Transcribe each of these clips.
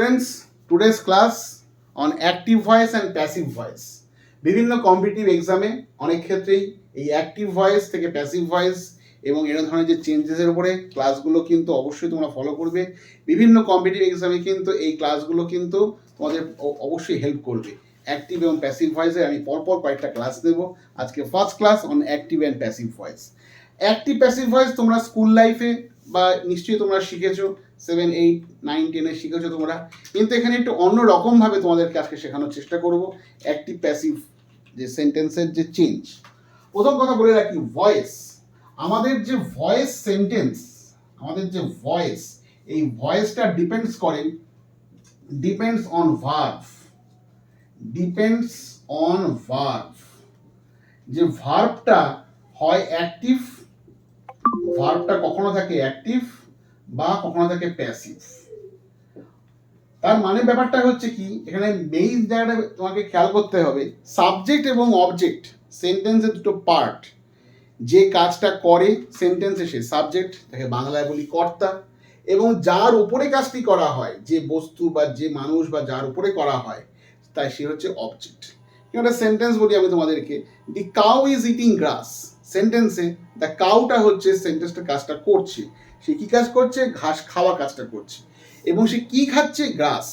students, today's class on active voice and passive voice. বিভিন্ন competitive এক্সামে অনেক ক্ষেত্রেই এই অ্যাক্টিভ ভয়েস থেকে প্যাসিভ ভয়েস এবং এরকম ধরনের যে চেঞ্জেসের উপরে ক্লাসগুলো কিন্তু অবশ্যই তোমরা ফলো করবে। বিভিন্ন কম্পিটিটিভ এক্সামে কিন্তু এই ক্লাসগুলো কিন্তু তোমাদের অবশ্যই হেল্প করবে। অ্যাক্টিভ এবং প্যাসিভ ভয়েসে আমি পরপর কয়েকটা ক্লাস দেব আজকে first class on active and passive voice active passive voice তোমরা স্কুল লাইফে বা নিশ্চয়ই তোমরা শিখেছো। সেভেন এইট নাইন টেনে শিখেছো তোমরা। কিন্তু এখানে একটু অন্য রকমভাবে তোমাদেরকে আজকে শেখানোর চেষ্টা করব। অ্যাক্টিভ প্যাসিভ যে সেন্টেন্সের যে চেঞ্জ প্রথম কথা বলে রাখি ভয়েস আমাদের যে ভয়েস সেন্টেন্স আমাদের যে ভয়েস এই ভয়েসটা ডিপেন্ডস করে depends on verb depends on verb যে ভার্ভটা হয় অ্যাক্টিভ ভার্ভটা কখনো থাকে অ্যাক্টিভ বা কখনো থাকে প্যাসিভ তার মানে ব্যাপারটা হচ্ছে কি, এখানে মেইন জায়গাটা তোমাকে খেয়াল করতে হবে সাবজেক্ট এবং অবজেক্ট সেন্টেন্সের দুটো পার্ট যে কাজটা করে সেন্টেন্সে সে সাবজেক্ট তাকে বাংলায় বলি কর্তা। এবং যার উপরে কাজটি করা হয়, যে বস্তু বা যে মানুষ বা যার উপরে করা হয়, তাই সে হচ্ছে অবজেক্ট একটা সেন্টেন্স বলি আমি তোমাদেরকে। The cow is eating grass সেন্টেন্সে দ্য কাউটা হচ্ছে সেন্টেন্সটা কাজটা করছে। সে কি কাজ করছে? ঘাস খাওয়া কাজটা করছে। এবং সে কি খাচ্ছে? গ্রাস।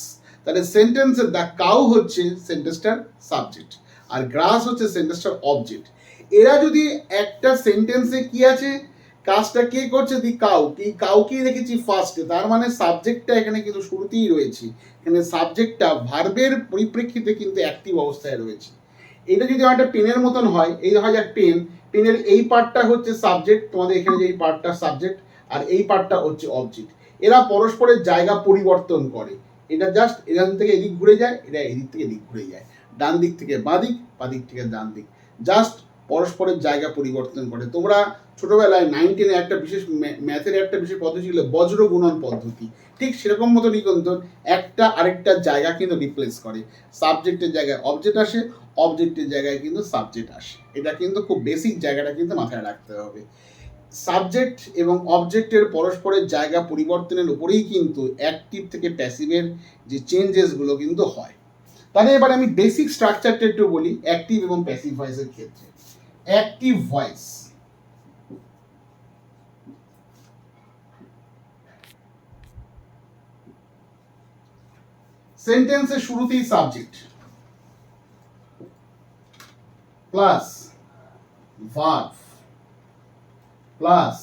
তাহলে সেন্টেন্সে দ্য কাউ হচ্ছে সেন্টেন্সটার সাবজেক্ট আর গ্রাস হচ্ছে সেন্টেন্সটার অবজেক্ট এরা যদি একটা সেন্টেন্সে কি আছে? কাজটা কে করছে? দি কাউ এই কাউকেই রেখেছি ফার্স্টে তার মানে সাবজেক্টটা এখানে কিন্তু শুরুতেই রয়েছে। এখানে সাবজেক্টটা ভার্বের পরিপ্রেক্ষিতে কিন্তু অ্যাক্টিভ অবস্থায় রয়েছে। এটা যদি একটা পেনের মতন হয়, এই হয় এক পেন পেনের এই পার্টটা হচ্ছে সাবজেক্ট তোমাদের এখানে যে এই পার্টটা সাবজেক্ট আর এই পার্টটা হচ্ছে অবজেক্ট এরা পরস্পরের জায়গা পরিবর্তন করে। এটা জাস্ট এখান থেকে এদিক ঘুরে যায় এটা এদিক থেকে এদিক ঘুরে যায়। ডান দিক থেকে বাঁ দিক বাঁ দিক থেকে ডান দিক। জাস্ট পরস্পরের জায়গা পরিবর্তন করে। তোমরা ছোটবেলায় নাইন টেনে একটা বিশেষ ম্যাথের একটা বিশেষ পদ্ধতি ছিল বজ্র গুণন পদ্ধতি। ঠিক সেরকম মতো কিন্তু একটা আরেকটা জায়গা কিন্তু রিপ্লেস করে। সাবজেক্টের জায়গায় অবজেক্ট আসে অবজেক্টের জায়গায় কিন্তু সাবজেক্ট আসে। এটা কিন্তু খুব বেসিক জায়গাটা কিন্তু মাথায় রাখতে হবে। সাবজেক্ট এবং অবজেক্টের পরস্পরের জায়গা পরিবর্তনের উপরেই কিন্তু অ্যাক্টিভ থেকে প্যাসিভের যে চেঞ্জেসগুলো কিন্তু হয়। তাহলে এবার আমি বেসিক স্ট্রাকচারটা একটু বলি অ্যাক্টিভ এবং প্যাসিভ ভয়েসের ক্ষেত্রে। অ্যাক্টিভ ভয়েস সেন্টেন্সের শুরুতেই subject plus verb plus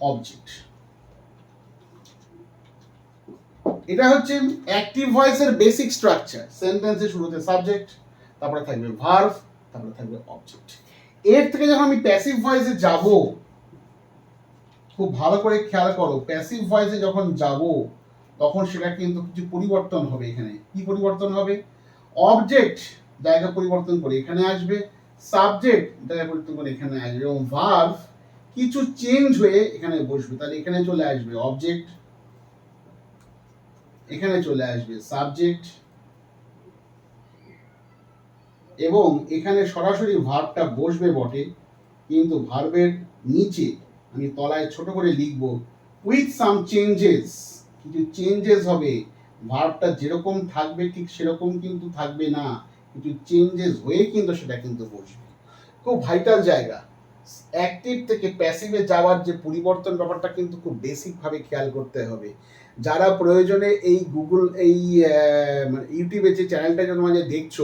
object এটা হচ্ছে অ্যাক্টিভ ভয়েসের বেসিক স্ট্রাকচার সেন্টেন্সের শুরুতে সাবজেক্ট তারপরে থাকবে ভার্ভ তারপরে থাকবে অবজেক্ট এর থেকে যখন আমি প্যাসিভ ভয়েসে যাব, খুব ভালো করে খেয়াল করো প্যাসিভ ভয়েসে যখন যাব, তখন সেটা কিন্তু কিছু পরিবর্তন হবে এখানে। কি পরিবর্তন হবে? অবজেক্ট জায়গা পরিবর্তন করে এখানে আসবে সাবজেক্ট জায়গা পরিবর্তন করে এখানে আসবে এবং ভার্ভ কিছু চেঞ্জ হয়ে এখানে বসবে। তাহলে এখানে চলে আসবে অবজেক্ট এখানে চলে আসবে সাবজেক্ট এবং এখানে সরাসরি ভার্বটা বসবে বটে, কিন্তু ভার্বের নিচে আমি তলায় ছোট করে লিখব উইথ সাম চেঞ্জেস কিছু চেঞ্জেস হবে। ভার্বটা যেরকম থাকবে ঠিক সেরকম কিন্তু থাকবে না। কিছু চেঞ্জেস হয়ে কিন্তু সেটা কিন্তু বসবে। খুব ভাইটাল জায়গা। অ্যাক্টিভ থেকে প্যাসিভে যাওয়ার যে পরিবর্তন ব্যাপারটা কিন্তু খুব বেসিকভাবে খেয়াল করতে হবে। যারা প্রয়োজনে এই গুগল এই মানে ইউটিউবে যে চ্যানেলটা তোমরা যে দেখছ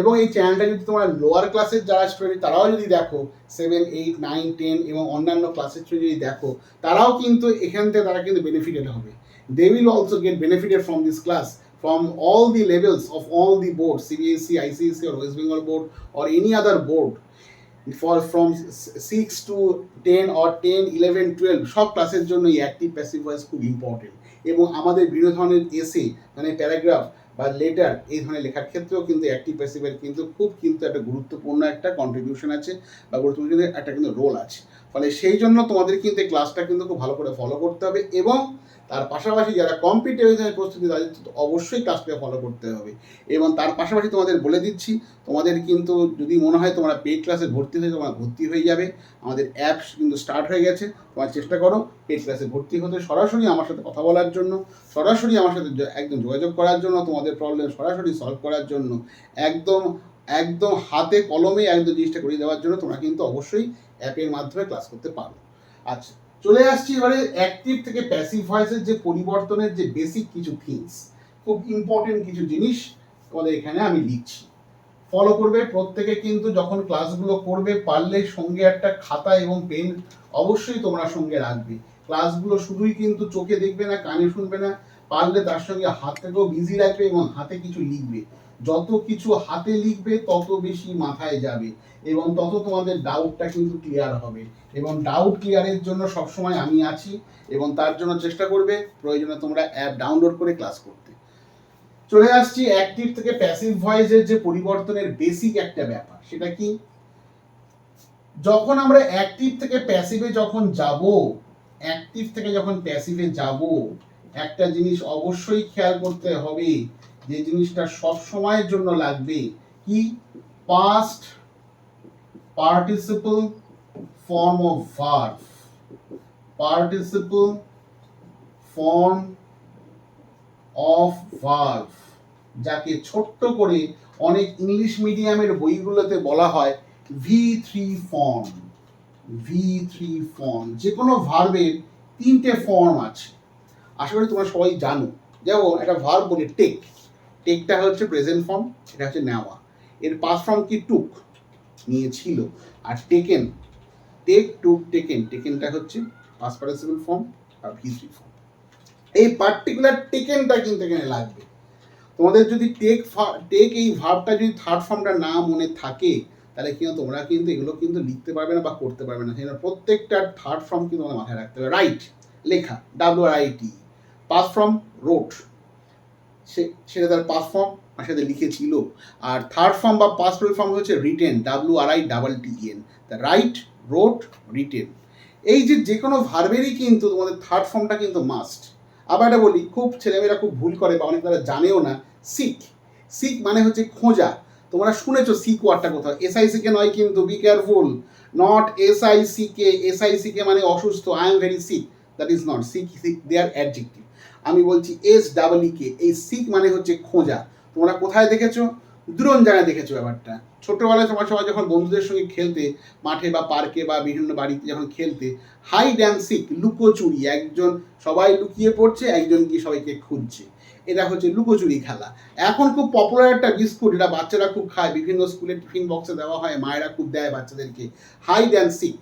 এবং এই চ্যানেলটা যদি তোমার লোয়ার ক্লাসের যারা স্টুডেন্ট তারাও যদি দেখো সেভেন এইট নাইন টেন এবং অন্যান্য ক্লাসের যদি দেখো তারাও কিন্তু এখান থেকে তারা কিন্তু বেনিফিটেড হবে। They will also get benefited from this class all the levels of all the boards CBSE, ICSE or West Bengal board or any other board. For from 6 to 10 or 10, 11, 12 সব ক্লাসের জন্য এই অ্যাক্টিভ প্যাসিভ ভয়েস খুব important এবং আমাদের বিভিন্ন ধরনের এসে মানে প্যারাগ্রাফ বা লেটার এই ধরনের লেখার ক্ষেত্রেও কিন্তু অ্যাক্টিভ প্যাসিভের কিন্তু খুব কিন্তু একটা গুরুত্বপূর্ণ একটা কন্ট্রিবিউশন আছে বা গুরুত্বপূর্ণ একটা কিন্তু রোল আছে। ফলে সেই জন্য তোমাদের কিন্তু এই ক্লাসটা কিন্তু খুব ভালো করে ফলো করতে হবে এবং তার পাশাপাশি যারা কম্পিটিভ এক্সামের প্রস্তুতি তাদের অবশ্যই ক্লাসটাকে ফলো করতে হবে। এবং তার পাশাপাশি তোমাদের বলে দিচ্ছি, তোমাদের কিন্তু যদি মনে হয় তোমরা পেড ক্লাসে ভর্তি হয়ে তোমরা ভর্তি হয়ে যাবে। আমাদের অ্যাপস কিন্তু স্টার্ট হয়ে গেছে, তোমার চেষ্টা করো পেড ক্লাসে ভর্তি হতে সরাসরি আমার সাথে কথা বলার জন্য, সরাসরি আমার সাথে একদম যোগাযোগ করার জন্য, তোমাদের প্রবলেম সরাসরি সলভ করার জন্য, একদম একদম হাতে কলমে একদম জিনিসটা করে দেওয়ার জন্য তোমরা কিন্তু অবশ্যই অ্যাপের মাধ্যমে ক্লাস করতে পারো। আচ্ছা চলে আসছি এবারে অ্যাক্টিভ থেকে প্যাসিভ ভয়েসের যে পরিবর্তনের যে বেসিক কিছু থিংস খুব ইম্পর্টেন্ট কিছু জিনিস তোমাদের এখানে আমি লিখছি। ফলো করবে, প্রত্যেকে কিন্তু যখন ক্লাসগুলো করবে, পারলে সঙ্গে একটা খাতা এবং পেন অবশ্যই তোমরা সঙ্গে রাখবে। ক্লাসগুলো শুধুই কিন্তু চোখে দেখবে না, কানে শুনবে না, পারলে তার সঙ্গে হাতটাকেও বিজি রাখবে এবং হাতে কিছু লিখবে। যত কিছু হাতে লিখবে, তত বেশি মাথায় যাবে এবং তত তোমাদের ডাউটটা কিন্তু ক্লিয়ার হবে এবং ডাউট ক্লিয়ারের জন্য সবসময় আমি আছি এবং তার জন্য চেষ্টা করবে, প্রয়োজনে তোমরা অ্যাপ ডাউনলোড করে ক্লাস করতে। চলে আসছি অ্যাক্টিভ থেকে প্যাসিভ ভয়েসের যে পরিবর্তনের বেসিক একটা ব্যাপার, সেটা কি? যখন আমরা অ্যাক্টিভ থেকে প্যাসিভে যখন যাব অ্যাক্টিভ থেকে যখন প্যাসিভে যাব, একটা জিনিস অবশ্যই খেয়াল করতে হবে যে জিনিসটা সব সময়ের জন্য লাগবে, কি? Past participle form of verb participle form of verb যাকে ছোট্ট করে অনেক ইংলিশ মিডিয়ামের বইগুলোতে বলা হয় V three form V three form যে কোনো ভার্বের তিনটে ফর্ম আছে। আশা করি তোমরা সবাই জানো। যেমন একটা ভার্ব বলি টেক টেকটা হচ্ছে প্রেজেন্ট ফর্ম এটা হচ্ছে নেওয়া। এর পাস ফর্ম কি টুক নিয়েছিল। আর টেকেন টেক টুক টেকেন টেকেনটা হচ্ছে পাস পার্টিসিপল ফর্ম আর থ্রি ফর্ম এই পার্টিকুলার টেকেনটা কিন্তু এখানে লাগবে। তোমাদের যদি টেক টেক এই ভাবটা যদি থার্ড ফর্মটা না মনে থাকে, তাহলে কিন্তু তোমরা কিন্তু এগুলো কিন্তু লিখতে পারবে না বা করতে পারবে না। সেজন্য প্রত্যেকটা থার্ড ফর্ম কিন্তু তোমাদের মাথায় রাখতে হবে। রাইট লেখা W R I T past form wrote সে, সেটা তার পাস ফর্ম আর সাথে লিখেছিল। আর থার্ড ফর্ম বা পাস ফর্ম হচ্ছে written W R I double T N the write wrote written এই যে যে কোনো ভার্বেরই কিন্তু তোমাদের থার্ড ফর্মটা কিন্তু মাস্ট আবার এটা বলি, খুব ছেলেমেয়েরা খুব ভুল করে বা অনেক তারা জানেও না সিক সিক মানে হচ্ছে খোঁজা। তোমরা শুনেছো সিক ওয়ার্ডটা কোথাও? এসআইসি কে নয় কিন্তু be careful not SIC K SIC K মানে অসুস্থ I am very sick that is not sick sick they are adjective আমি বলছি এস ডাবল কে এই সিক মানে হচ্ছে খোঁজা। তোমরা কোথায় দেখেছ? দুরন জায়গায় দেখেছ ব্যাপারটা। ছোটবেলায় তোমার সবাই যখন বন্ধুদের সঙ্গে খেলতে, মাঠে বা পার্কে বা বিভিন্ন বাড়িতে যখন খেলতে হাই ড্যান্স সিক লুকোচুরি, একজন সবাই লুকিয়ে পড়ছে, একজন কি সবাইকে খুঁজছে। এটা হচ্ছে লুকোচুরি খেলা। এখন খুব পপুলার একটা বিস্কুট, এটা বাচ্চারা খুব খায়। বিভিন্ন স্কুলের টিফিন বক্সে দেওয়া হয়, মায়েরা খুব দেয় বাচ্চাদেরকে। হাই অ্যান্ড সিক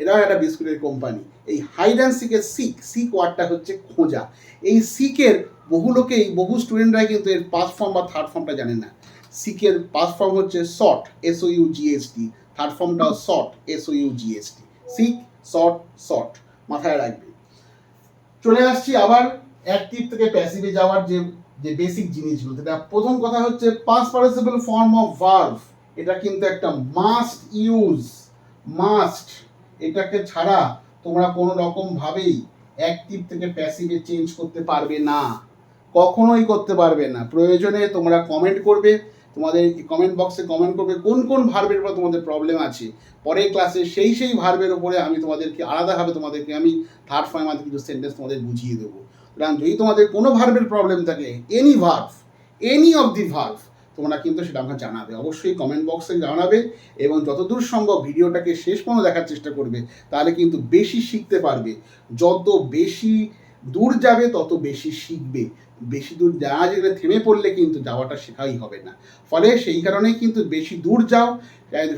এটাও একটা বিস্কুটের কোম্পানি। এই হাইড অ্যান্ড সিকের সিক সিক ওয়ার্ডটা হচ্ছে খোঁজা। এই সিকের বহু লোকেই, বহু স্টুডেন্টরাই কিন্তু এর পাস ফর্ম বা থার্ড ফর্মটা জানে না। সিকের পাস ফর্ম হচ্ছে sought S O U GST third ফর্মটাও sought S O U GST seek sought sought মাথায় রাখবে। চলে আসছি আবার অ্যাক্টিভ থেকে প্যাসিভে যাওয়ার যে যে বেসিক জিনিসগুলো। যেটা প্রথম কথা হচ্ছে past participle form of verb এটা কিন্তু একটা মাস্ট ইউজ মাস্ট এটাকে ছাড়া তোমরা কোনো রকম ভাবেই অ্যাক্টিভ থেকে প্যাসিভে চেঞ্জ করতে পারবে না। কখনোই করতে পারবে না। প্রয়োজনে তোমরা কমেন্ট করবে। তোমাদের কমেন্ট বক্সে কমেন্ট করবে কোন কোন ভার্বের উপর তোমাদের প্রবলেম আছে। পরের ক্লাসে সেই সেই ভার্বের উপরে আমি তোমাদেরকে আলাদাভাবে তোমাদেরকে আমি থার্ড ফর্মের কিছু সেন্টেন্স তোমাদের বুঝিয়ে দেবো। সুতরাং যদি তোমাদের কোনো ভার্বের প্রবলেম থাকে any verb any of the verb তোমরা কিন্তু সেটা আমাকে জানাবে। অবশ্যই কমেন্ট বক্সে জানাবে এবং যতদূর সম্ভব ভিডিওটাকে শেষ পর্যন্ত দেখার চেষ্টা করবে, তাহলে কিন্তু বেশি শিখতে পারবে। যত বেশি দূর যাবে, তত বেশি শিখবে। বেশি দূর যাওয়া যেটা থেমে পড়লে কিন্তু যাওয়াটা শেখাই হবে না। ফলে সেই কারণেই কিন্তু বেশি দূর যাও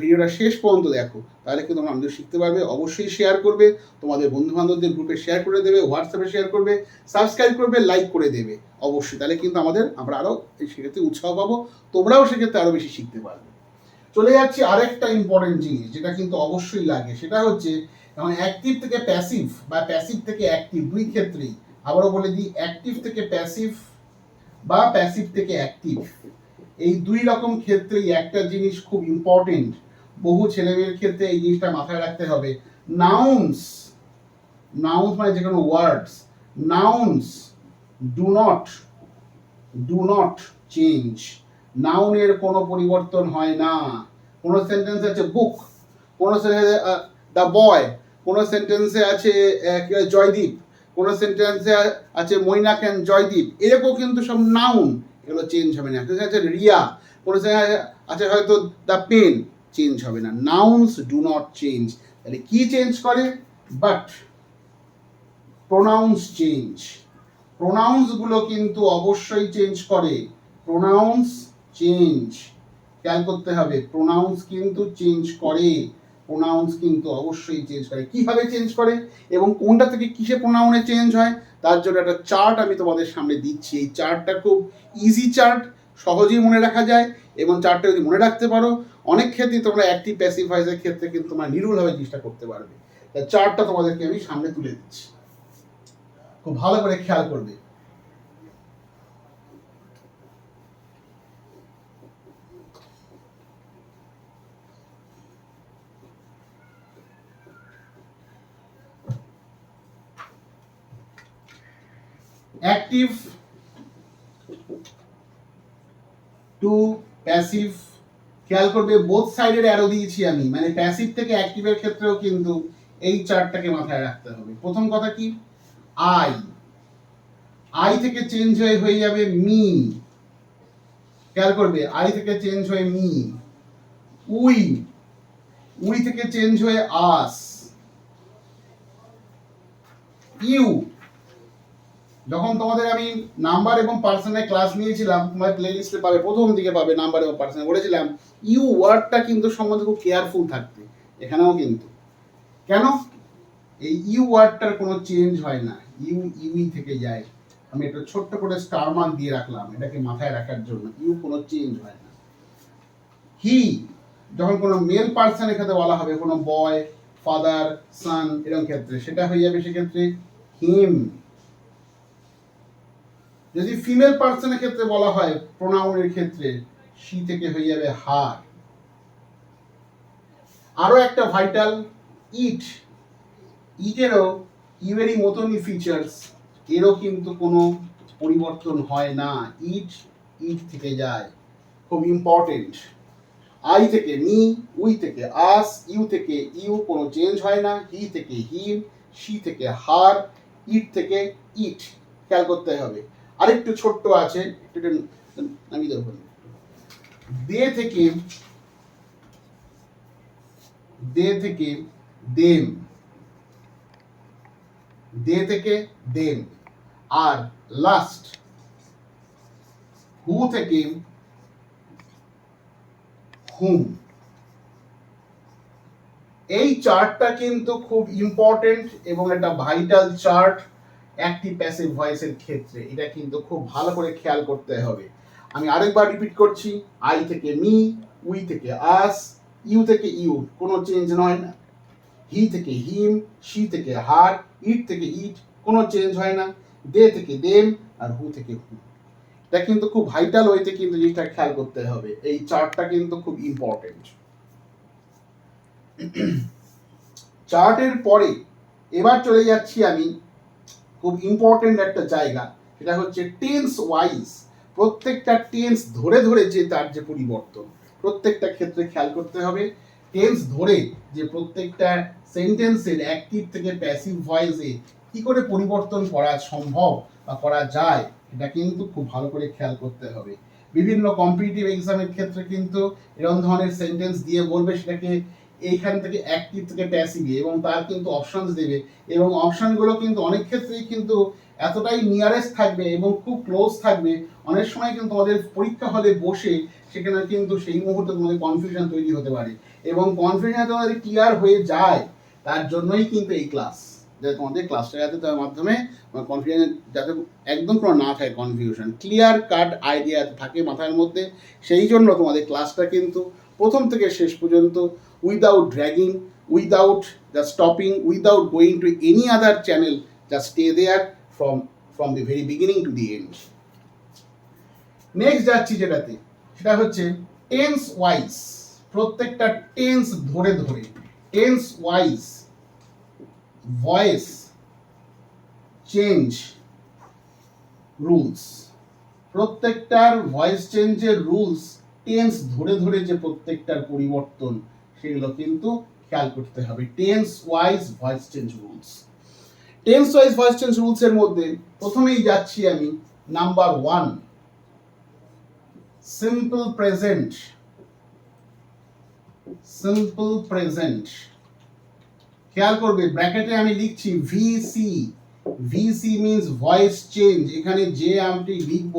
ভিডিওটা শেষ পর্যন্ত দেখো। তাহলে কিন্তু তোমরা আমাদের শিখতে পারবে, অবশ্যই শেয়ার করবে, তোমাদের বন্ধু বান্ধবদের গ্রুপে শেয়ার করে দেবে হোয়াটসঅ্যাপে শেয়ার করবে সাবস্ক্রাইব করবে লাইক করে দেবে। অবশ্যই, তাহলে কিন্তু আমাদের, আমরা আরও সেক্ষেত্রে উৎসাহ পাবো, তোমরাও সেক্ষেত্রে আরও বেশি শিখতে পারবে। চলে যাচ্ছি আরেকটা ইম্পর্টেন্ট জিনিস, যেটা কিন্তু অবশ্যই লাগে, সেটা হচ্ছে যেমন অ্যাক্টিভ থেকে প্যাসিভ বা প্যাসিভ থেকে অ্যাক্টিভ দুই ক্ষেত্রেই। আবারও বলে দিই অ্যাক্টিভ থেকে প্যাসিভ বা প্যাসিভ থেকে অ্যাক্টিভ এই দুই রকম ক্ষেত্রেই একটা জিনিস খুব ইম্পর্টেন্ট বহু ছেলেমেয়ের ক্ষেত্রে এই জিনিসটা মাথায় রাখতে হবে। নাউন্স নাউন্স মানে যে কোনো words nouns do not do not change নাউনের কোনো পরিবর্তন হয় না। কোনো সেন্টেন্সে আছে বুক কোনো সেন্টেন্সে দ্য বয় কোনো সেন্টেন্সে আছে জয়দীপ। কোনো সেন্টেন্সে আছে মৈনাক অ্যান্ড জয়দীপ। এরকম কিন্তু সব নাউন এগুলো চেঞ্জ হবে না। আছে? রিয়া। কোনো আছে হয়তো দ্য পেন চেঞ্জ হবে না। নাউন্স ডু নট চেঞ্জ তাহলে কি চেঞ্জ করে? বাট প্রোনাউন্স চেঞ্জ প্রোনাউন্সগুলো কিন্তু অবশ্যই চেঞ্জ করে। প্রোনাউন্স চেঞ্জ খেয়াল করতে হবে। প্রোনাউন্স কিন্তু চেঞ্জ করে। প্রোনাউন্স কিন্তু অবশ্যই চেঞ্জ করে। কীভাবে চেঞ্জ করে এবং কোনটা থেকে কিসে প্রোনাউনে চেঞ্জ হয়, তার জন্য একটা চার্ট আমি তোমাদের সামনে দিচ্ছি। এই চার্টটা খুব ইজি চার্ট সহজেই মনে রাখা যায় এবং চার্টটা যদি মনে রাখতে পারো, অনেক ক্ষেত্রেই তোমরা অ্যাক্টিভ প্যাসিভ ভয়েসের ক্ষেত্রে কিন্তু তোমরা নিরুলভাবে জিনিসটা করতে পারবে। তাই চার্টটা তোমাদেরকে আমি সামনে তুলে দিচ্ছি। খুব ভালো করে খেয়াল করবে। অ্যাক্টিভ, টু প্যাসিভ, খেয়াল করবে বোথ সাইডের অ্যারো দিয়েছি আমি। মানে প্যাসিভ থেকে অ্যাক্টিভের ক্ষেত্রেও কিন্তু এই চারটাকে মাথায় রাখতে হবে। প্রথম কথা কি? আই আই থেকে চেঞ্জ হয়ে হয়ে যাবে মি খেয়াল করবে আই থেকে চেঞ্জ হয়ে মি উই। উই থেকে চেঞ্জ হয়ে আস ইউ। যখন তোমাদের আমি নাম্বার এবং পার্সনের ক্লাস নিয়েছিলাম, তোমার প্লে লিস্টে পাবে, প্রথম দিকে পাবে নাম্বার এবং পার্সনে। বলেছিলাম, ইউ ওয়ার্ডটা কিন্তু সম্বন্ধে খুব কেয়ারফুল থাকতে। এখানেও কিন্তু। কেন? এই ইউ ওয়ার্ডটার কোনো চেঞ্জ হয় না। ইউ ইউই থেকে যায়। আমি একটা ছোট্ট করে স্টার মার্ক দিয়ে রাখলাম, এটাকে মাথায় রাখার জন্য। ইউ কোনো চেঞ্জ হয় না। হি যখন কোনো মেল পার্সনের ক্ষেত্রে বলা হবে, কোনো বয় ফাদার সান এরকম ক্ষেত্রে, সেটা হয়ে যাবে সেক্ষেত্রে হিম যদি ফিমেল পার্সনের ক্ষেত্রে বলা হয় প্রোনাউনের ক্ষেত্রে সি থেকে হয়ে যাবে হার আরও একটা ভাইটাল ইট ইটেরও ইউএরই মতনই ফিচার্স এরও কিন্তু কোনো পরিবর্তন হয় না। ইট ইট থেকে যায়। খুব ইম্পর্টেন্ট আই থেকে মি উই থেকে আস ইউ থেকে ইউ কোনো চেঞ্জ হয় না। হি থেকে হিম সি থেকে হার ইট থেকে ইট খেয়াল করতে হবে। আরেকটু ছোট্ট আছে, একটু নামিয়ে দেবো। দে থেকে দে থেকে দেম দে থেকে দেম আর লাস্ট হু থেকে হুম এই চার্টটা কিন্তু খুব ইম্পর্টেন্ট এবং একটা ভাইটাল চার্ট অ্যাক্টিভ প্যাসিভ ভয়েসের ক্ষেত্রে এটা কিন্তু খুব ভালো করে খেয়াল করতে হবে। আমি আরেকবার রিপিট করছি আই থেকে মি উই থেকে আস ইউ থেকে ইউ কোনো চেঞ্জ নয় না। হি থেকে হিম সি থেকে হার ইট থেকে ইট কোনো চেঞ্জ হয় না। দে থেকে দেম আর হু থেকে হু এটা কিন্তু খুব ভাইটাল ওয়েতে কিন্তু জিনিসটা খেয়াল করতে হবে। এই চার্টটা কিন্তু খুব ইম্পর্টেন্ট চার্টের পরে এবার চলে যাচ্ছি আমি খুব ইম্পর্টেন্ট একটা জায়গা, সেটা হচ্ছে টেন্স ওয়াইজ প্রত্যেকটা টেন্স ধরে ধরে যে তার যে পরিবর্তন, প্রত্যেকটা ক্ষেত্রে খেয়াল করতে হবে। টেন্স ধরে যে প্রত্যেকটা সেন্টেন্সের অ্যাক্টিভ থেকে প্যাসিভ ভয়েসে কি করে পরিবর্তন করা সম্ভব বা করা যায়, এটা কিন্তু খুব ভালো করে খেয়াল করতে হবে। বিভিন্ন কম্পিটিটিভ এক্সামের ক্ষেত্রে কিন্তু এরকম ধরনের সেন্টেন্স দিয়ে বলবে, সেটাকে এইখান থেকে অ্যাক্টিভ থেকে প্যাসিভে এবং তার কিন্তু অপশনস দেবে। এবং অপশনগুলো কিন্তু অনেক ক্ষেত্রেই কিন্তু এতটাই নিয়ারেস্ট থাকবে এবং খুব ক্লোজ থাকবে। অনেক সময় কিন্তু তোমাদের পরীক্ষা হলে বসে সেখানে কিন্তু সেই মুহূর্তে তোমাদের কনফিউশন তৈরি হতে পারে। এবং কনফিউশন তোমাদের ক্লিয়ার হয়ে যায়, তার জন্যই কিন্তু এই ক্লাস যাতে তোমাদের ক্লাসটা যাতে তার মাধ্যমে কনফিউশন যাতে একদম কোনো না থাকে কনফিউশন ক্লিয়ার কাট আইডিয়া থাকে মাথার মধ্যে। সেই জন্য তোমাদের ক্লাসটা কিন্তু প্রথম থেকে শেষ পর্যন্ত without dragging without the stopping without going to any other channel just stay there from from the very beginning to the end next যাচ্ছি যেটাতে, সেটা হচ্ছে টেন্স ওয়াইজ প্রত্যেকটা টেন্স ধরে ধরে tense wise voice change rules প্রত্যেকটার voice চেঞ্জের rules tense ধরে ধরে যে প্রত্যেকটার পরিবর্তন সেগুলো কিন্তু খেয়াল করতে হবে। Tense wise voice change rules tense wise voice change রুলসের মধ্যে প্রথমেই যাচ্ছি আমি number one simple present simple present খেয়াল করবে ব্র্যাকেটে আমি লিখছি VC VC means voice change এখানে যে আমটি লিখব,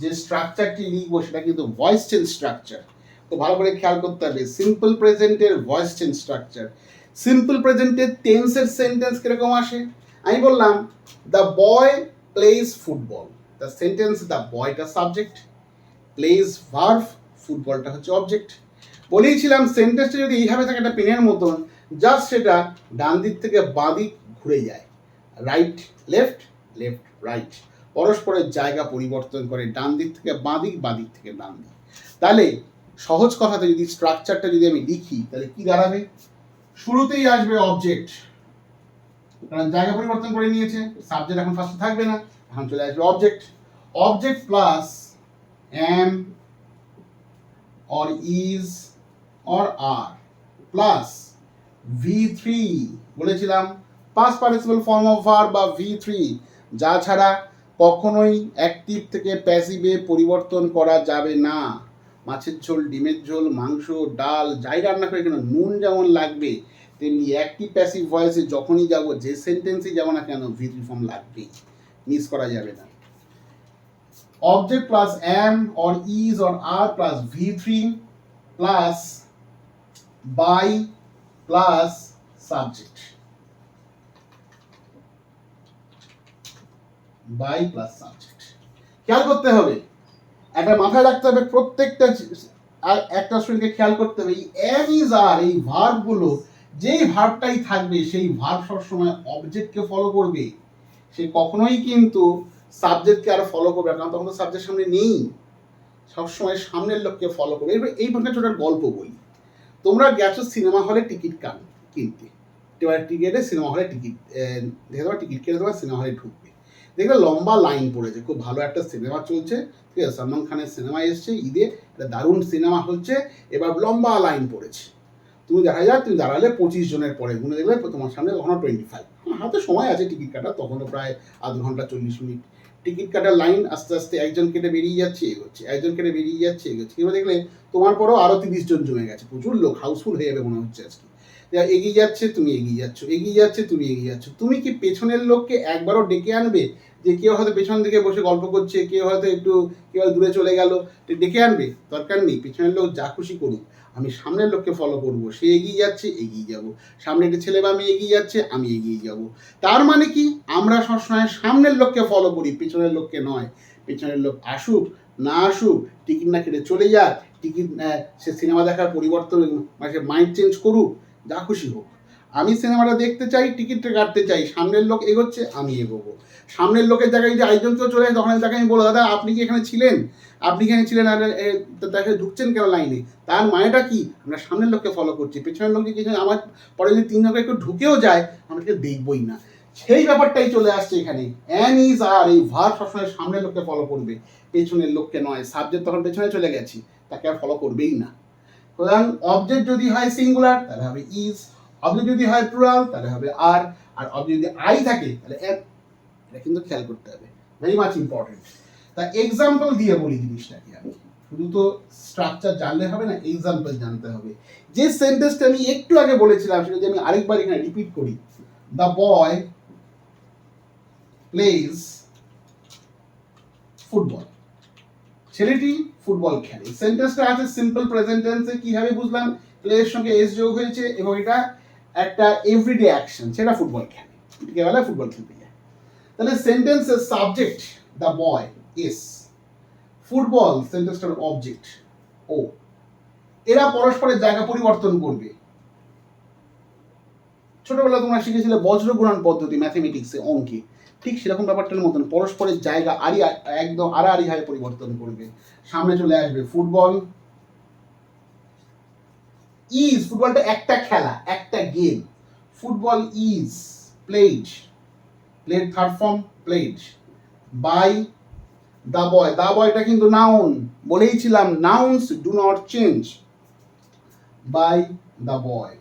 যে স্ট্রাকচারটি লিখব, সেটা কিন্তু ভয়েস চেঞ্জ স্ট্রাকচার তো ভালো করে খেয়াল করতে হবে। সিম্পল প্রেজেন্টের ভয়েস চেঞ্জ স্ট্রাকচার সিম্পল প্রেজেন্টের টেন্সের সেন্টেন্স কীরকম আসে? আমি বললাম the boy plays football the sentence the বয়টা subject plays verb ফুটবলটা হচ্ছে অবজেক্ট বলেইছিলাম সেন্টেন্সটা যদি এইভাবে থাকে একটা পেনের মতন জাস্ট সেটা ডান দিক থেকে বাঁ দিক ঘুরে যায়। রাইট লেফট লেফট রাইট পরস্পরের জায়গা পরিবর্তন করে ডান দিক থেকে বাঁ দিক বাঁ দিক থেকে ডান দিক। তাহলে সহজ কথাতে যদি স্ট্রাকচারটা যদি আমি লিখি, তাহলে কি দাঁড়াবে? শুরুতেই আসবে অবজেক্ট কারণ জায়গা পরিবর্তন করে নিয়েছে সাবজেক্ট এখন ফার্স্টে থাকবে না, এখন চলে আসবে object object plus am or is or are plus V three বলেছিলাম। Past participle form of verb বা ভি থ্রি যা ছাড়া কখনোই অ্যাক্টিভ থেকে প্যাসিভে পরিবর্তন করা যাবে না। মাছের ঝোল, ডিমের ঝোল, মাংস, ডাল, যাই রান্না করে কেন, নুন যেমন লাগবে, তেমনি অ্যাক্টিভ প্যাসিভ ভয়েসে যখনই যাব, যে সেন্টেন্সই যাব না কেন ভি থ্রি ফর্ম লাগবেই। মিস করা যাবে না। Object plus plus or is or are plus V v3 plus by plus subject by plus subject খেয়াল করতে হবে। একটা মাথায় রাখতে হবে, প্রত্যেকটা একটা স্টুডেন্টকে খেয়াল করতে হবে, এই এম ইজ আর এই ভার্বগুলো যেই ভার্বটাই থাকবে, সেই ভার্ব সবসময় অবজেক্টকে ফলো করবে। সে কখনোই কিন্তু সাবজেক্টকে আর ফলো করবে কারণ তখন তো সাবজেক্ট সামনে নেই। সবসময় সামনের লোককে ফলো করবে। এবার এই ভাবে ছোটার গল্প বলি। তোমরা গেছো সিনেমা হলে টিকিট কান, কিনতে। টিকিটে সিনেমা হলে টিকিট দেখে তোমার টিকিট কিনে তোমার সিনেমা হলে ঢুকবে। দেখবে লম্বা লাইন পড়েছে, খুব ভালো একটা সিনেমা চলছে, ঠিক আছে? সালমান খানের সিনেমা এসছে, ঈদে একটা দারুণ সিনেমা হচ্ছে, এবার লম্বা লাইন পড়েছে। তুমি দেখা যাক, তুমি দাঁড়ালে পঁচিশ জনের পরে গুনে দেখবে তোমার সামনে তখন টোয়েন্টি ফাইভ হাতে সময় আছে টিকিট কাটা তখনও প্রায় আধ ঘণ্টা চল্লিশ মিনিট। টিকিট কাটার লাইন আস্তে আস্তে একজন কেটে বেরিয়ে যাচ্ছে, এগোচ্ছে, একজন কেটে বেরিয়ে যাচ্ছে, এগোচ্ছে। এবার দেখলে তোমার পরেও আরও তিরিশ জন জমে গেছে, প্রচুর লোক হাউসফুল হয়ে যাবে মনে হচ্ছে আজকে। এগিয়ে যাচ্ছে, তুমি এগিয়ে যাচ্ছ, এগিয়ে যাচ্ছে, তুমি এগিয়ে যাচ্ছ। তুমি কি পেছনের লোককে একবারও ডেকে আনবে? যে কেউ হয়তো পেছন দিকে বসে গল্প করছে, কেউ হয়তো একটু, কেউ দূরে চলে গেল ডেকে আনবে? দরকার নেই, পেছনের লোক যা খুশি করুক। আমি সামনের লোককে ফলো করব, সে এগিয়ে যাচ্ছে, এগিয়ে যাব। সামনে একটা ছেলে বা আমি এগিয়ে যাচ্ছে, আমি এগিয়ে যাব। তার মানে কি? আমরা সবসময় সামনের লোককে ফলো করি, পেছনের লোককে নয়। পেছনের লোক আসুক, না আসুক, টিকিট না কেটে চলে যাক, টিকিট সে সিনেমা দেখার পরিবর্তন মানে মাইন্ড চেঞ্জ করুক যা খুশি হোক। আমি সিনেমাটা দেখতে চাই, টিকিটটা কাটতে চাই, সামনের লোক এগোচ্ছে, আমি এগোবো। সামনের লোকের জায়গায় যদি কেউ চলে যায়, তখন তাকে আমি বলব, দাদা, আপনি কি এখানে ছিলেন? আপনি এখানে ছিলেন? আর তাকে ঢুকছেন কেন লাইনে? তার মানেটা কি? আমরা সামনের লোককে ফলো করছি, পেছনের লোক যদি আমার পরে যদি তিনজন একটু ঢুকেও যায়, আমরা তাকে দেখবই না। সেই ব্যাপারটাই চলে আসছে এখানে। অ্যান ইজ আর এই ভার সবসময় সামনের লোককে ফলো করবে, পেছনের লোককে নয়। সাবজেক্ট তখন পেছনে চলে গেছি, তাকে আর ফলো করবেই না। সুতরাং অবজেক্ট যদি হয় সিঙ্গুলার তাহলে হবে ইজ অবজেক্ট যদি হয় প্লুরাল তাহলে হবে আর আর অবজেক্ট যদি আই থাকে, তাহলে এম এটা কিন্তু খেয়াল করতে হবে। ভেরি মাচ ইম্পর্টেন্ট তা এক্সাম্পল দিয়ে বলি জিনিসটাকে আমি। শুধু তো স্ট্রাকচার জানলে হবে না এক্সাম্পল জানতে হবে। যে সেন্টেন্সটা আমি একটু আগে বলেছিলাম, সেটা যদি আমি আরেকবার এখানে রিপিট করি। দ্য বয় প্লেজ ফুটবল ছেলেটি ফুটবল খেলে। সেন্টেন্সটা আছে সিম্পল প্রেজেন্ট টেন্সে কীভাবে বুঝলাম? প্লেয়ের সঙ্গে এস যোগ হয়েছে এবং এটা একটা এভরিডে অ্যাকশন সেটা ফুটবল খেলে। বিকেলবেলা ফুটবল খেলতে যায়। তাহলে সেন্টেন্সের subject the boy S football সেন্টেন্সটার object ও এরা পরস্পরের জায়গা পরিবর্তন করবে। ছোটবেলা তোমরা শিখেছিলে বজ্র গুণন পদ্ধতি ম্যাথমেটিক্সে অঙ্কে। ঠিক সেরকম ব্যাপারটার মতন। পরস্পরের জায়গা আড়ি একদম আড়াআড়ি ভাবে পরিবর্তন করবে। সামনে চলে আসবে ফুটবল। ইজ ফুটবলটা একটা খেলা, একটা game football is played played third form played by the boy the বয়টা কিন্তু noun বলেইছিলাম nouns do not change by the boy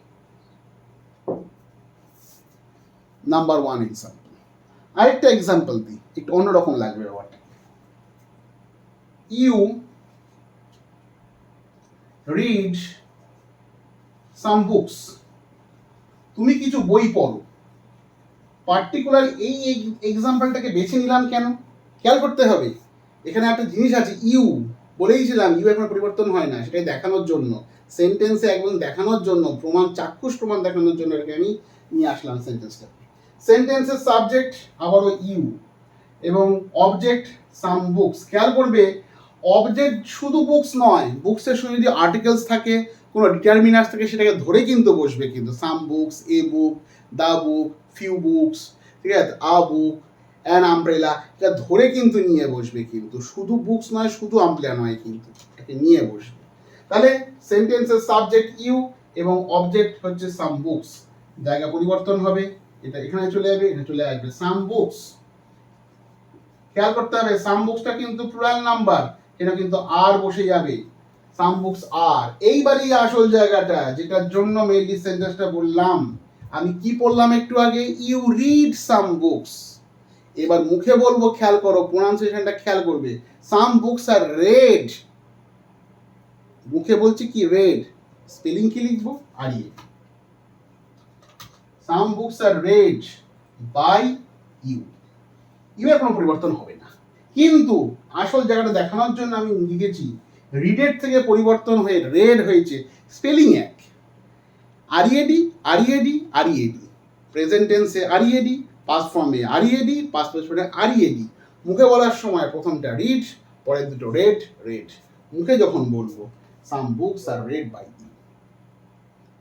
number one example আরেকটা এক্সাম্পল দিই, একটু অন্যরকম লাগবে ব্যাপারটা। ইউ রিড সাম বুকস তুমি কিছু বই পড়ো। পার্টিকুলার এই এক্সাম্পলটাকে বেছে নিলাম কেন? খেয়াল করতে হবে। এখানে একটা জিনিস আছে ইউ বলেইছিলাম ইউ এখন পরিবর্তন হয় না, সেটাই দেখানোর জন্য। সেন্টেন্সে একদম দেখানোর জন্য, প্রমাণ, চাক্ষুষ প্রমাণ দেখানোর জন্য এটাকে আমি নিয়ে আসলাম সেন্টেন্সটা সেন্টেন্সের সাবজেক্ট আবারও ইউ এবং অবজেক্ট সাম বুকস খেয়াল করবে অবজেক্ট শুধু বুকস নয় বুকসের সঙ্গে যদি আর্টিকেলস থাকে, কোনো ডিটারমিনার্স থাকে, সেটাকে ধরে কিন্তু বসবে কিন্তু। Some books a book the book few books ঠিক আছে? আ বুক অ্যান আমব্রেলা এটা ধরে কিন্তু নিয়ে বসবে কিন্তু। শুধু বুকস নয়, শুধু আমব্রেলা নয় কিন্তু, এটাকে নিয়ে বসবে। তাহলে সেন্টেন্সের সাবজেক্ট ইউ এবং অবজেক্ট হচ্ছে সাম বুকস জায়গা পরিবর্তন হবে। এটা এখানে চলে যাবে এটা চলে আসবে। সাম বুকস খেয়াল করতে হবে সাম বুকসটা কিন্তু প্লুরাল নাম্বার এটা কিন্তু আর বসে যাবে। সাম বুকস আর এইবারই আসল জায়গাটা, যেটার জন্য মেইনলি সেন্টেন্সটা বললাম। আমি কি পড়লাম একটু আগে? ইউ রিড সাম বুকস এবার মুখে বলব, খেয়াল করো প্রোনাউন্সিয়েশনটা খেয়াল করবে। সাম বুকস আর রেড মুখে বলছি কি রেড স্পেলিং কি লিখব? আরিয়ে। Some books are read by you you এর কোনো পরিবর্তন হবে না। কিন্তু আসল জায়গাটা দেখানোর জন্য আমি লিখেছি রিডের থেকে পরিবর্তন হয়ে রেড হয়েছে স্পেলিং এক। আরিএডি আরিএডি আরিএডি প্রেজেন্ট টেন্সে আরিএডি পাস ফর্মে আরিএডি পাস ফর্মে আরিএডি মুখে বলার সময় প্রথমটা রিড পরের দুটো রেড রেড মুখে যখন বলব some books are read by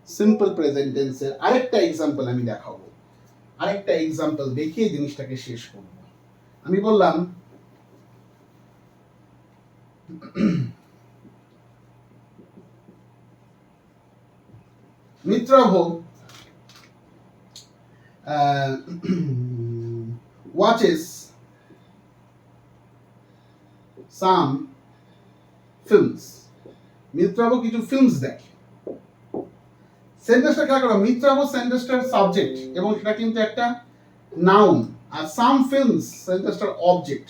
simple present টেন্সের আরেকটা এক্সাম্পল আমি দেখাবো। আরেকটা এক্সাম্পল দেখিয়ে জিনিসটাকে শেষ করব। আমি বললাম মিত্রভোগ uh, watches some films মিত্রাবো কিছু ফিল্মস দেখে। সেন্টেন্সটা খেয়াল করো মিত্রাবো সেন্টেন্সটার সাবজেক্ট এবং সেটা কিন্তু একটা নাউন আর সাম ফিল্মস সেন্টেন্সটার অবজেক্ট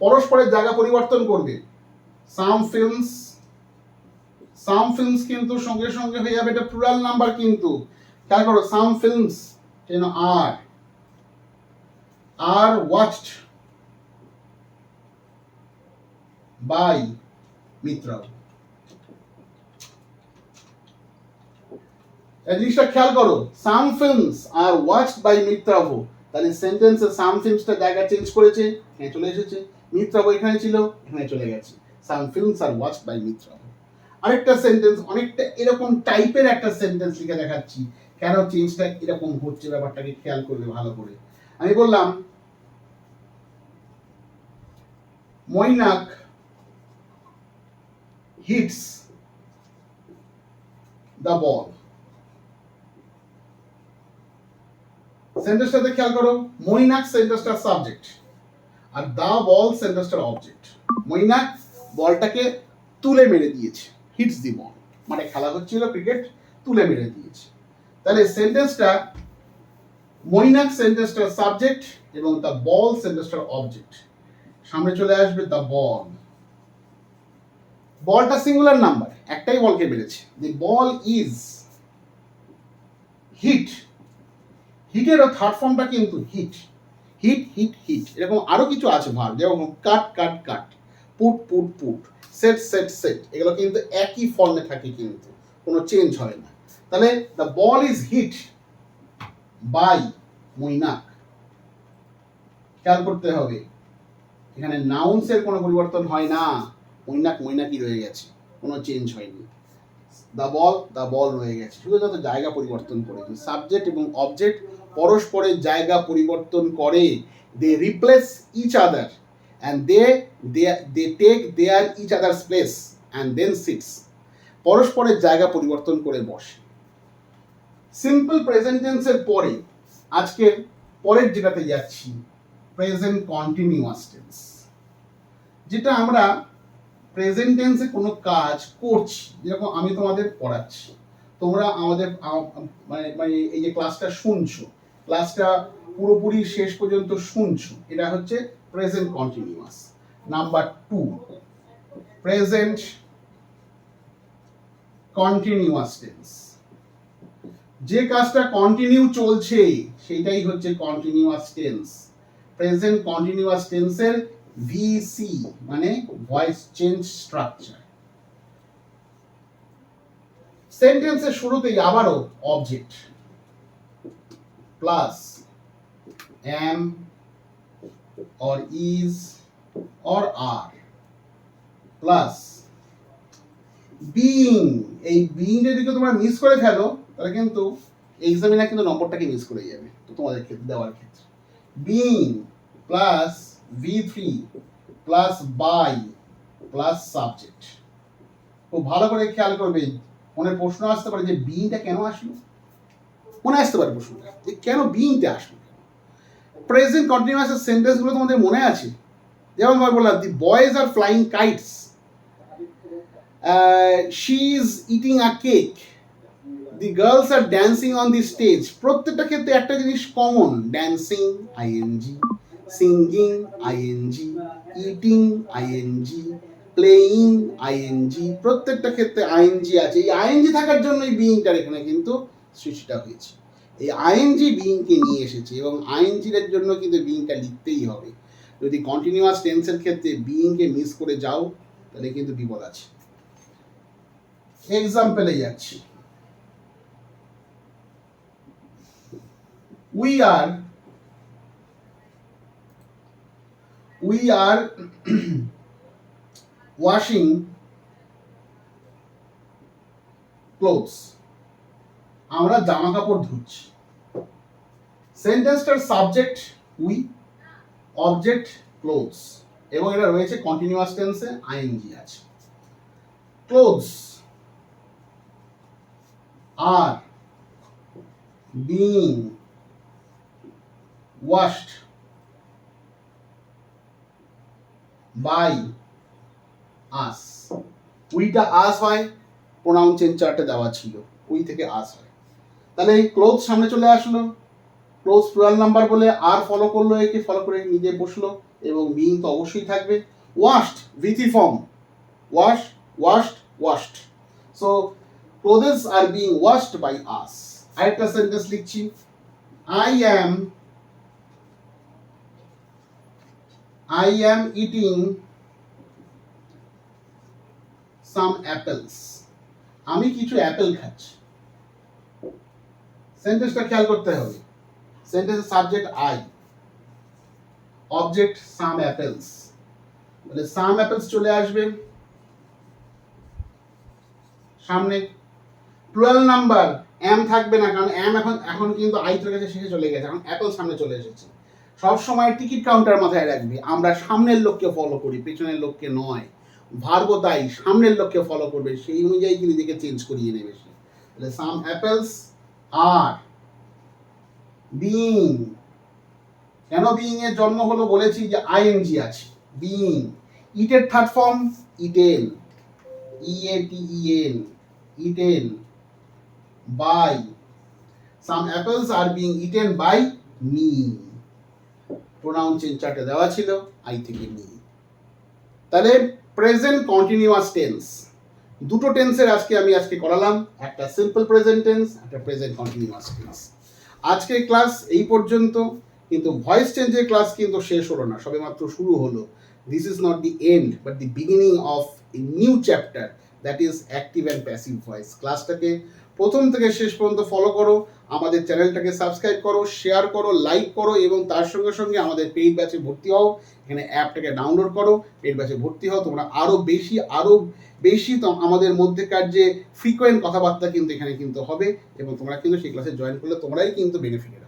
পরস্পরের জায়গা পরিবর্তন করবে। সাম ফিল্মস সাম ফিল্মস কিন্তু সঙ্গে সঙ্গে হয়ে যাবে, এটা প্লুরাল নাম্বার কিন্তু। খেয়াল করো সাম ফিল্মস যেন are are watched by Mitra. এই জিনিসটা খেয়াল করো some films are watched by Mitrabho তাহলে সেন্টেন্সে সাম ফিল্মসটা জায়গা চেঞ্জ করেছে, এখানে চলে এসেছে। মিত্রাভো এখানে ছিল, এখানে চলে গেছে। Some films are watched by Mitrabho আরেকটা সেন্টেন্স অনেকটা এরকম টাইপের একটা সেন্টেন্স লিখে দেখাচ্ছি। কেন চেঞ্জটা এরকম হচ্ছে ব্যাপারটাকে খেয়াল করবে ভালো করে। আমি বললাম মৈনাক হিটস দ্য বল সেন্টেন্সটাতে খেয়াল করো, মৈনাক সেন্টেন্সটার সাবজেক্ট আর দা বল সেন্টেন্সটার অবজেক্ট। মৈনাক বলটাকে তুলে মেরে দিয়েছে হিটস দি বল মানে খেলা হচ্ছিল ক্রিকেট তুলে মেরে দিয়েছে। তাহলে সেন্টেন্সটা মৈনাক সেন্টেন্সটার সাবজেক্ট এবং দ্য বল সেন্টেন্সটার অবজেক্ট। সামনে চলে আসবে দ্য বল। বলটা সিঙ্গুলার নাম্বার একটাই বলকে মেরেছে। দি বল ইজ হিট হিটেরও থার্ড ফর্মটা কিন্তু হিট। Hit hit hit. এরকম আরও কিছু আছে ভাগ যেমন cut cut cut. Put put put. Set set set. এগুলো কিন্তু একই ফর্মে থাকে কিন্তু। কোনো চেঞ্জ হয় না। তাহলে the ball is hit by Mainak খেয়াল করতে হবে। এখানে নাউন্সের কোনো পরিবর্তন হয় না। মৈনাক মৈনাকই রয়ে গেছে। কোনো চেঞ্জ হয়নি। দ্য বল দ্য বল রয়ে গেছে। শুধুমাত্র জায়গা পরিবর্তন করেছে। সাবজেক্ট এবং অবজেক্ট পরস্পরের জায়গা পরিবর্তন করে they replace each other and they they take their each others place and then sits পরস্পরের জায়গা পরিবর্তন করে বসে। সিম্পল প্রেজেন্ট টেন্সের পরে আজকের পরের যেটাতে যাচ্ছি প্রেজেন্ট কন্টিনিউয়াস টেন্স যেটা আমরা প্রেজেন্ট টেন্সে কোনো কাজ করছি, যেরকম আমি তোমাদের পড়াচ্ছি, তোমরা আমাদের মানে মানে এই যে ক্লাসটা শুনছো ক্লাসটা পুরোপুরি শেষ পর্যন্ত শুনছো। এটা হচ্ছে present continuous number two present continuous tense যে কাজটা কন্টিনিউ চলছে সেটাই হচ্ছে কন্টিনিউয়াস টেন্স প্রেজেন্ট কন্টিনিউয়াস টেন্সের ভিসি মানে ভয়েস চেঞ্জ স্ট্রাকচার সেন্টেন্সের শুরুতেই আবারও object plus am or is or are plus being এই বিইংটা যদি তোমরা মিস করে ফেলো, তাহলে কিন্তু এক্সামিনার কিন্তু নম্বরটাকে মিস করে যাবে, তো তোমাদের ক্ষেত্রে দেওয়ার ক্ষেত্রে। Being plus V three plus by plus subject খুব ভালো করে খেয়াল করবে, মনে প্রশ্ন আসতে পারে যে বিইংটা কেন আসলো? মনে আসতে পারে প্রশ্নটা যে কেন বিইংটা আসলো? প্রেজেন্ট কন্টিনিউয়াস সেন্টেন্সগুলো তোমাদের মনে আছে? যেমন আমি বললাম the boys are flying kites she is eating a cake the girls are dancing on the stage প্রত্যেকটা ক্ষেত্রে একটা জিনিস common dancing ING singing ING eating ING playing ING প্রত্যেকটা ক্ষেত্রে আইএনজি আছে। এই আইএনজি থাকার জন্যই বিইংটার এখানে কিন্তু সৃষ্টিটা হয়েছে। এই আইএনজি বিইংকে নিয়ে এসেছে এবং আইএনজির জন্য কিন্তু বিইংটা লিখতেই হবে। যদি কন্টিনিউয়াস টেন্সের ক্ষেত্রে বিইংকে মিস করে যাও, তাহলে কিন্তু বিপদ আছে। এক্সাম্পলে যাচ্ছি। We are we are washing clothes আমরা জামা কাপড় ধুচ্ছি। সেন্টেন্সটার সাবজেক্ট উই অবজেক্ট ক্লোথস এবং এটা রয়েছে কন্টিনিউয়াস টেন্সে আইএনজি আছে। Clothes are being washed by us উইটা us হয় প্রোনাউন চেঞ্জ চার্টে দেওয়া ছিল। উই থেকে আস হয়। তাহলে এই ক্লোথ সামনে চলে আসলো। ক্লোজ প্লুরাল নাম্বার বলে আর ফলো করল একে ফলো করে নিজে বসল এবং বিং তো অবশ্যই থাকবে। Washed ভিথি form wash washed washed so clothes are being washed by us আরেকটা সেন্টেন্স লিখছি। I am I am eating some apples আমি কিছু অ্যাপেল খাচ্ছি। সেন্টেন্সটা খেয়াল করতে হবে। Sentence subject I object some apples তাহলে সাম অ্যাপেলস চলে আসবে। সামনে প্লুরাল নাম্বার এম থাকবে না, কারণ এম এখন এখন কিন্তু আই থেকে কাছে শেষে চলে গেছে, এখন অ্যাপেল সামনে চলে এসেছে। সব সময় টিকিট কাউন্টার মাথায় রাখবে, আমরা সামনের লোককে ফলো করি, পেছনের লোককে নয়। ভার্ব তাই, সামনের লোককে ফলো করবে, সেই অনুযায়ী নিজেকে চেঞ্জ করিয়ে নেবে সে। তাহলে সাম অ্যাপেলস আর বিইং কেন বিইং এর জন্ম হলো বলেছি যে আইএনজি আছে। বিইং ইটের third form eaten E A T E N eaten by some apples are being eaten by me pronoun change চার্টে দেওয়া ছিল আই থেকে মি তাহলে প্রেজেন্ট কন্টিনিউয়াস টেন্স দুটো টেন্সের আজকে আমি আজকে করালাম। একটা সিম্পল প্রেজেন্ট টেন্স একটা প্রেজেন্ট কন্টিনিউয়াস টেন্স আজকের ক্লাস এই পর্যন্ত, কিন্তু ভয়েস চেঞ্জের ক্লাস কিন্তু শেষ হলো না, সবেমাত্র শুরু হলো। This is not the end but the beginning of new chapter that is active and passive voice ক্লাসটাকে প্রথম থেকে শেষ পর্যন্ত ফলো করো, আমাদের চ্যানেলটাকে সাবস্ক্রাইব করো শেয়ার করো লাইক করো এবং তার সঙ্গে সঙ্গে আমাদের পেইড ব্যাচে ভর্তি হও। এখানে অ্যাপটাকে ডাউনলোড করো পেইড ব্যাচে ভর্তি হও। তোমরা আরও বেশি আরও বেশি আমাদের মধ্যেকার যে ফ্রিকোয়েন্ট কথাবার্তা কিন্তু এখানে কিন্তু হবে এবং তোমরা কিন্তু সেই ক্লাসে জয়েন করলে তোমরাই কিন্তু বেনিফিটেড